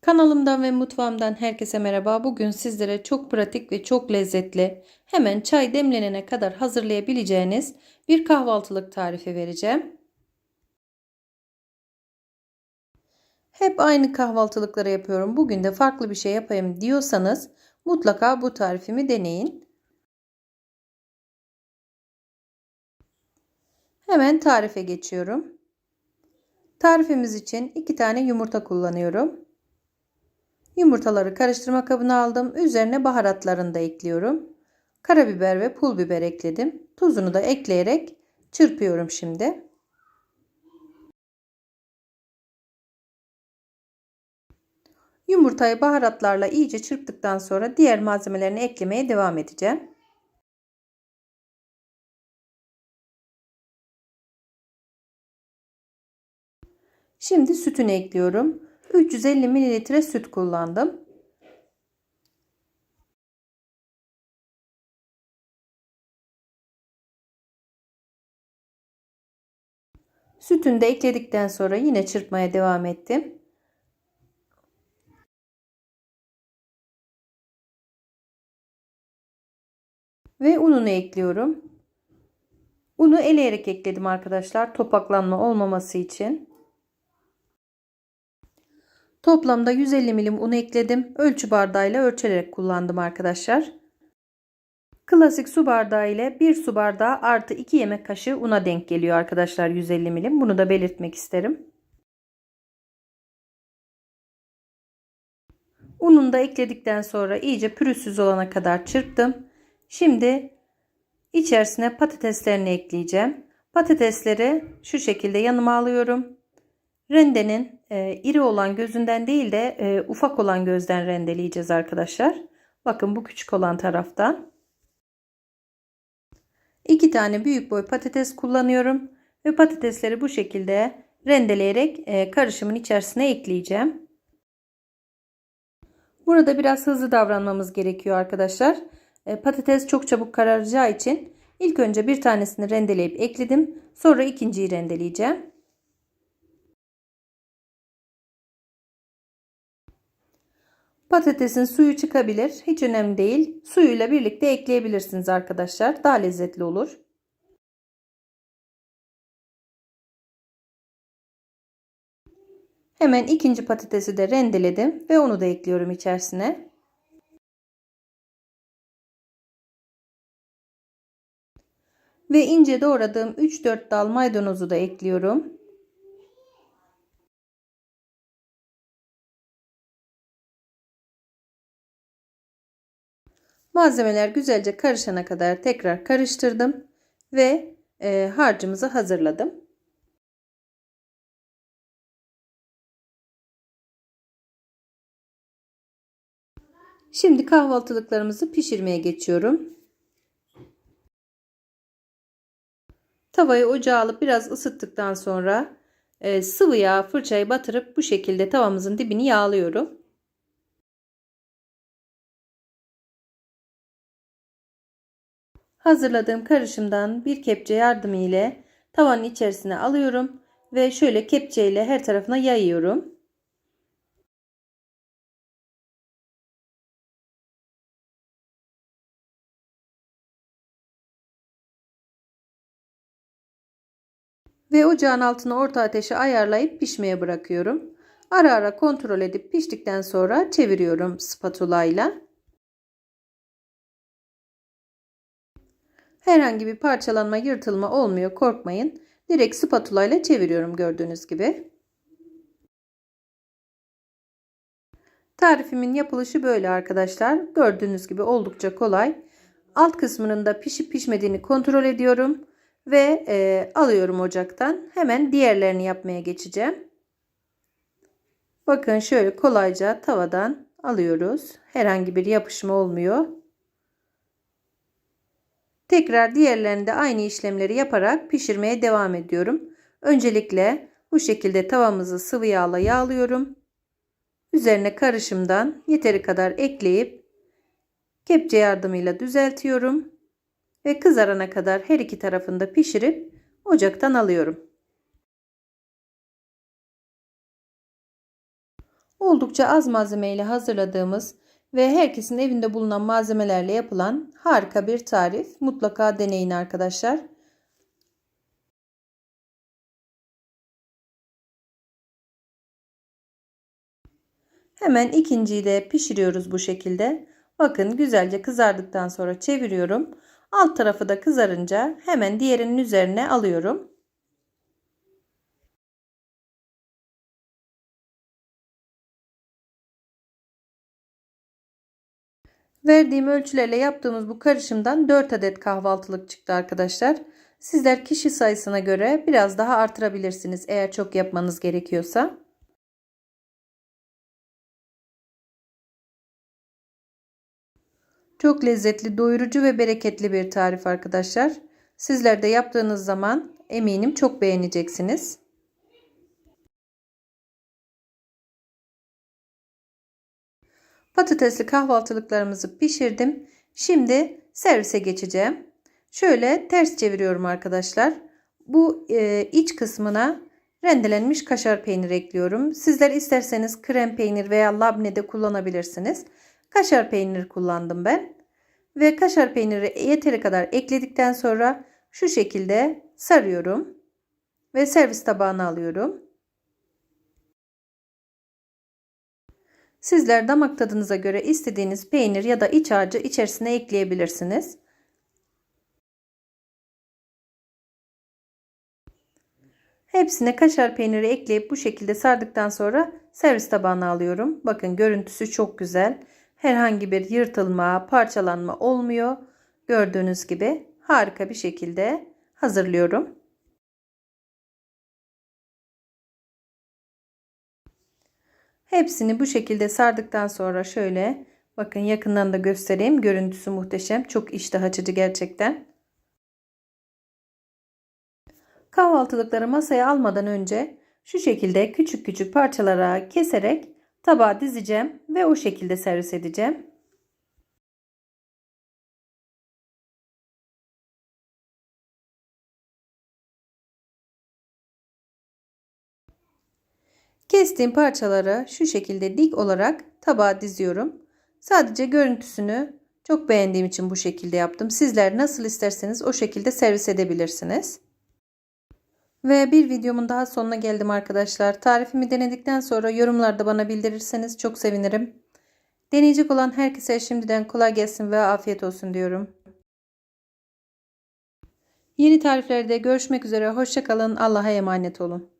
Kanalımdan ve mutfağımdan herkese merhaba. Bugün sizlere çok pratik ve çok lezzetli, hemen çay demlenene kadar hazırlayabileceğiniz bir kahvaltılık tarifi vereceğim. Hep aynı kahvaltılıkları yapıyorum. Bugün de farklı bir şey yapayım diyorsanız mutlaka bu tarifimi deneyin. Hemen tarife geçiyorum. Tarifimiz için 2 tane yumurta kullanıyorum. Yumurtaları karıştırma kabına aldım. Üzerine baharatlarını da ekliyorum. Karabiber ve pul biber ekledim. Tuzunu da ekleyerek çırpıyorum şimdi. Yumurtayı baharatlarla iyice çırptıktan sonra diğer malzemelerini eklemeye devam edeceğim. Şimdi sütünü ekliyorum. 350 ml süt kullandım. Sütünü de ekledikten sonra yine çırpmaya devam ettim. Ve ununu ekliyorum. Unu eleyerek ekledim arkadaşlar. Topaklanma olmaması için. Toplamda 150 milim un ekledim. Ölçü bardağıyla ölçerek kullandım arkadaşlar. Klasik su bardağı ile 1 su bardağı artı 2 yemek kaşığı una denk geliyor arkadaşlar 150 milim. Bunu da belirtmek isterim. Ununu da ekledikten sonra iyice pürüzsüz olana kadar çırptım. Şimdi içerisine patateslerini ekleyeceğim. Patatesleri şu şekilde yanıma alıyorum. Rendenin e, iri olan gözünden değil de e, ufak olan gözden rendeleyeceğiz arkadaşlar. Bakın bu küçük olan taraftan. 2 tane büyük boy patates kullanıyorum. Ve patatesleri bu şekilde rendeleyerek e, karışımın içerisine ekleyeceğim. Burada biraz hızlı davranmamız gerekiyor arkadaşlar. E, patates çok çabuk kararacağı için ilk önce bir tanesini rendeleyip ekledim. Sonra ikinciyi rendeleyeceğim. Patatesin suyu çıkabilir. Hiç önemli değil. Suyuyla birlikte ekleyebilirsiniz arkadaşlar. Daha lezzetli olur. Hemen ikinci patatesi de rendeledim ve onu da ekliyorum içerisine. Ve ince doğradığım 3-4 dal maydanozu da ekliyorum. Malzemeler güzelce karışana kadar tekrar karıştırdım ve e, harcımızı hazırladım. Şimdi kahvaltılıklarımızı pişirmeye geçiyorum. Tavayı ocağa alıp biraz ısıttıktan sonra e, sıvı yağ fırçayı batırıp bu şekilde tavamızın dibini yağlıyorum. Hazırladığım karışımdan bir kepçe yardımı ile tavanın içerisine alıyorum ve şöyle kepçe ile her tarafına yayıyorum. Ve ocağın altını orta ateşe ayarlayıp pişmeye bırakıyorum. Ara ara kontrol edip piştikten sonra çeviriyorum spatula ile. Herhangi bir parçalanma, yırtılma olmuyor. Korkmayın. Direkt spatula ile çeviriyorum gördüğünüz gibi. Tarifimin yapılışı böyle arkadaşlar. Gördüğünüz gibi oldukça kolay. Alt kısmının da pişip pişmediğini kontrol ediyorum. Ve e, alıyorum ocaktan. Hemen diğerlerini yapmaya geçeceğim. Bakın şöyle kolayca tavadan alıyoruz. Herhangi bir yapışma olmuyor. Tekrar diğerlerinde aynı işlemleri yaparak pişirmeye devam ediyorum. Öncelikle bu şekilde tavamızı sıvı yağla yağlıyorum. Üzerine karışımdan yeteri kadar ekleyip kepçe yardımıyla düzeltiyorum ve kızarana kadar her iki tarafında pişirip ocaktan alıyorum. Oldukça az malzemeyle hazırladığımız ve herkesin evinde bulunan malzemelerle yapılan harika bir tarif. Mutlaka deneyin arkadaşlar. Hemen ikinciyi de pişiriyoruz bu şekilde. Bakın güzelce kızardıktan sonra çeviriyorum. Alt tarafı da kızarınca hemen diğerinin üzerine alıyorum. Verdiğim ölçülerle yaptığımız bu karışımdan 4 adet kahvaltılık çıktı arkadaşlar. Sizler kişi sayısına göre biraz daha artırabilirsiniz eğer çok yapmanız gerekiyorsa. Çok lezzetli, doyurucu ve bereketli bir tarif arkadaşlar. Sizler de yaptığınız zaman eminim çok beğeneceksiniz. Patatesli kahvaltılıklarımızı pişirdim. Şimdi servise geçeceğim. Şöyle ters çeviriyorum arkadaşlar. Bu e, iç kısmına rendelenmiş kaşar peynir ekliyorum. Sizler isterseniz krem peynir veya labne de kullanabilirsiniz. Kaşar peynir kullandım ben. Ve kaşar peyniri yeteri kadar ekledikten sonra şu şekilde sarıyorum. Ve servis tabağına alıyorum. Sizler damak tadınıza göre istediğiniz peynir ya da iç harcı içerisine ekleyebilirsiniz. Hepsine kaşar peyniri ekleyip bu şekilde sardıktan sonra servis tabağına alıyorum. Bakın görüntüsü çok güzel. Herhangi bir yırtılma, parçalanma olmuyor. Gördüğünüz gibi harika bir şekilde hazırlıyorum. Hepsini bu şekilde sardıktan sonra şöyle bakın yakından da göstereyim. Görüntüsü muhteşem. Çok iştah açıcı gerçekten. Kahvaltılıkları masaya almadan önce şu şekilde küçük küçük parçalara keserek tabağa dizeceğim ve o şekilde servis edeceğim. Kestiğim parçaları şu şekilde dik olarak tabağa diziyorum. Sadece görüntüsünü çok beğendiğim için bu şekilde yaptım. Sizler nasıl isterseniz o şekilde servis edebilirsiniz. Ve bir videomun daha sonuna geldim arkadaşlar. Tarifimi denedikten sonra yorumlarda bana bildirirseniz çok sevinirim. Deneyecek olan herkese şimdiden kolay gelsin ve afiyet olsun diyorum. Yeni tariflerde görüşmek üzere. Hoşçakalın. Allah'a emanet olun.